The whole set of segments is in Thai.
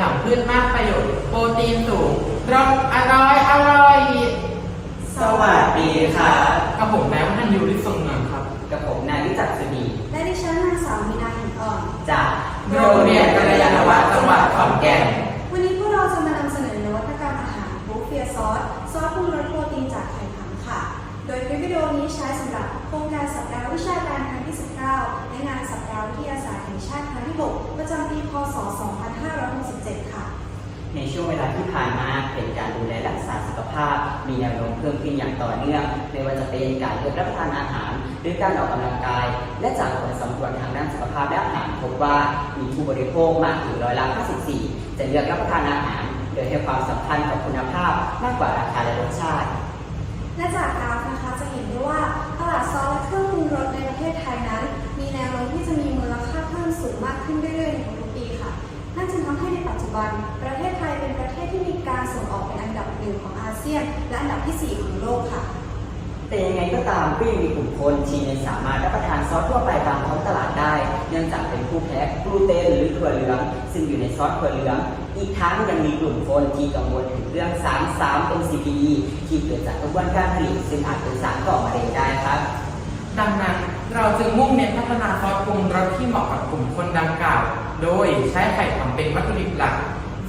ผำพืชมากประโยชน์ โปรตีนสูงรสอร่อย อร่อย สวัสดีค่ะกับผมนายวัฒนยูริทรง งชาติครั้งที่ 6 ประจำปี พศ 2567 ค่ะ ในช่วงเวลาที่ผ่านมาเป็นการดูแลรักษาสุขภาพ มีแนวโน้มเพิ่มขึ้นอย่างต่อเนื่อง ไม่ว่าจะเป็นการเลือกรับประทานอาหาร หรือการออกกำลังกาย และจากผลสำรวจทางด้านสุขภาพและอาหารพบว่ามีผู้บริโภคมากถึงร้อยละ 54 จะเลือกรับประทานอาหาร โดยให้ความสำคัญกับคุณภาพมากกว่าราคาและรสชาติ และจากกราฟนะคะจะเห็นได้ การส่งออกเป็นอันดับหนึ่งของอาเซียน และอันดับที่สี่ของโลกค่ะ แต่ยังไงก็ตามก็ยังมีกลุ่มคนที่ไม่สามารถรับประทานซอสทั่วไปตามท้องตลาดได้ เนื่องจากเป็นผู้แพ้กลูเตนหรือถั่วเหลืองซึ่งอยู่ในซอสถั่วเหลือง อีกทั้งยังมีกลุ่มคนที่กังวลถึงเรื่องสาร3 MCPE ที่เกิดจากกระบวนการผลิตซึ่งอาจเป็นสารก่อมะเร็งได้ครับดังนั้นเราจึงมุ่งเน้นพัฒนาซอสปรุงรสที่เหมาะกับกลุ่มคนดังกล่าว โดยใช้ไข่ผำเป็นวัตถุดิบหลัก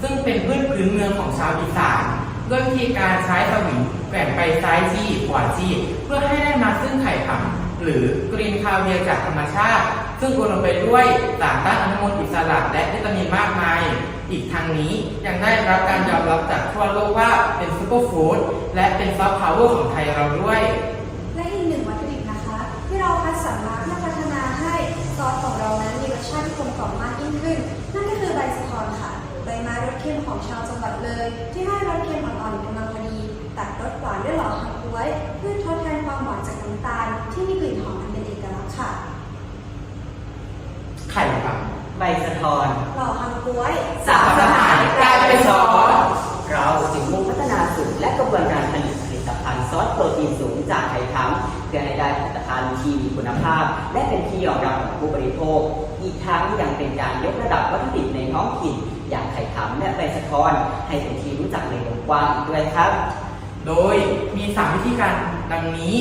ซึ่งเป็นพืชพื้นเมืองของชาวอีสานด้วยวิธีการใช้สวิงแกว่งไปซ้ายจี้ขวาจี้เพื่อให้ได้มาซึ่งไข่ผำหรือกรีนคาวเวียร์จากธรรมชาติ ซึ่งอุดมไปด้วยสารต้านอนุมูลอิสระและวิตามินมากมาย อีกทางนี้ยังได้รับการยอมรับจากทั่วโลกว่าเป็นซูเปอร์ฟู้ดและเป็นซอฟต์พาวเวอร์ของไทยเราด้วย วยเพื่อทดแทนความหวานจากน้ำตาลที่มีกลิ่นหอมอันเป็นเอกลักษณ์ค่ะ ไข่ผำใบสะทอน หล่อฮังก๊วยสารสหายกลายเป็นซอสเราจึงมุ่งพัฒนาสูตรและกระบวนการผลิตผลิตภัณฑ์ซอสโปรตีนสูงจากไข่ผำเพื่อให้ได้ผลิตภัณฑ์ที่มีคุณภาพ และเป็นที่ยอมรับของผู้บริโภค อีกทั้งยังเป็นการยกระดับวัตถุดิบในท้องถิ่น อย่างไข่ผำและใบสะทอน ให้เป็นที่รู้จักในวงกว้างอีกด้วยครับ โดยมี 3 วิธีการดังนี้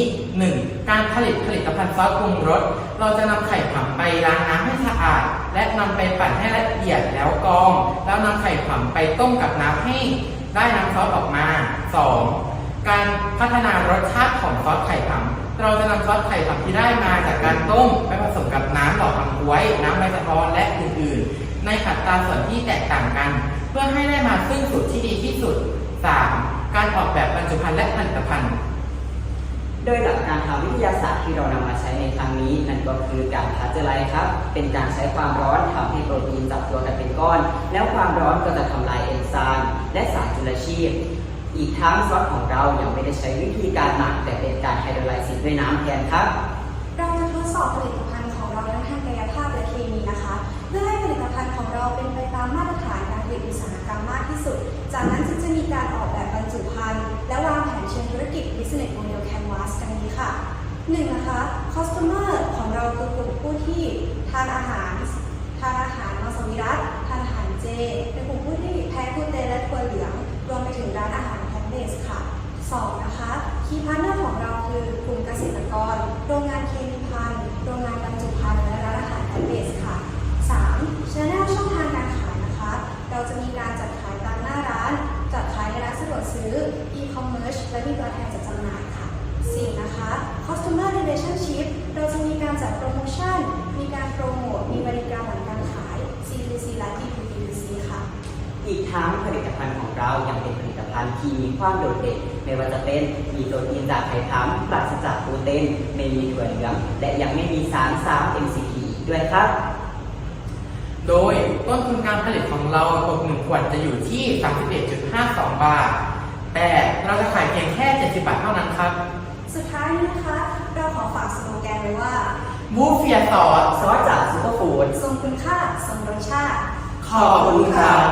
1. การผลิตผลิตภัณฑ์ซอสปรุงรส เราจะนำไข่ผำไปล้างน้ำให้สะอาด และนำไปปั่นให้ละเอียดแล้วกรอง แล้วนำไข่ผำไปต้มกับน้ำให้ได้น้ำซอสออกมา 2. การพัฒนารสชาติของซอสไข่ผำเราจะนำซอสไข่ผำที่ได้มาจากการต้มไปผสมกับน้ำหล่อทำก๊วย น้ำใบสะทอนและอื่นๆ ในอัดตาส่วนที่แตกต่างกัน เพื่อให้ได้มาซึ่งสูตรที่ดีที่สุด 3. การออกแบบบรรจุภัณฑ์และผลิตภัณฑ์ โดยหลักการทางวิทยาศาสตร์ที่เรานำมาใช้ในครั้งนี้ นั่นก็คือการพาสเจอร์ไลซ์ครับ เป็นการใช้ความร้อนทำให้โปรตีนจับตัวกันเป็นก้อน แล้วความร้อนก็จะทำลายเอนไซม์และสารจุลชีพ อีกทั้งซอสของเรายังไม่ได้ใช้วิธีการหมักแต่เป็นการไฮโดรไลซิสด้วยน้ำแทนครับ เราจะทดสอบผลิตภัณฑ์ามมากที่สุด จากนั้นจึงจะมีการออกแบบบรรจุภัณฑ์และวางแผนเชิงธุรกิจ Business Model Canvas กันนี้ค่ะหนึ่งนะคะ Customer ของเราคือกลุ่มผู้ที่ทานอาหาร ทานอาหารมังสวิรัตทานอาหารเจ เป็นกลุ่มผู้ที่แพ้กลูเตนและถั่วเหลือง รวมไปถึงร้านอาหารแพลนเบสค่ะสองนะคะคีย์พาร์ทเนอร์ของเราคือกลุ่มเกษตรกร โรงงาน ดวกซื้อ e-commerce และมีตัวแทนจัดจำหน่ายค่ะสี่นะคะ customer relationship เราจะมีการจัดโปรโมชั่น มีการโปรโมท มีบริการหลังการขาย C2C และ B2B2C ค่ะ อีกทั้งผลิตภัณฑ์ของเรายังเป็นผลิตภัณฑ์ที่มีความโดดเด่นไม่ว่าจะเป็นมีโปรตีนจากไข่ผำปราศจากกลูเตนไม่มีถั่วเหลืองและยังไม่มีสาร 3 MCP ด้วยครับ โดยต้นทุนการผลิตของเราตกหนึ่งขวดจะอยู่ที่ 31.52 บาท แต่เราจะขายเพียงแค่ 70 บาทเท่านั้นครับ สุดท้ายนี้นะคะ เราขอฝากสโลแกนไว้ว่าบูเฟียซอสซอสจากซูเปอร์ฟู้ดทรงคุณค่าทรงรสชาติ ขอบคุณครับ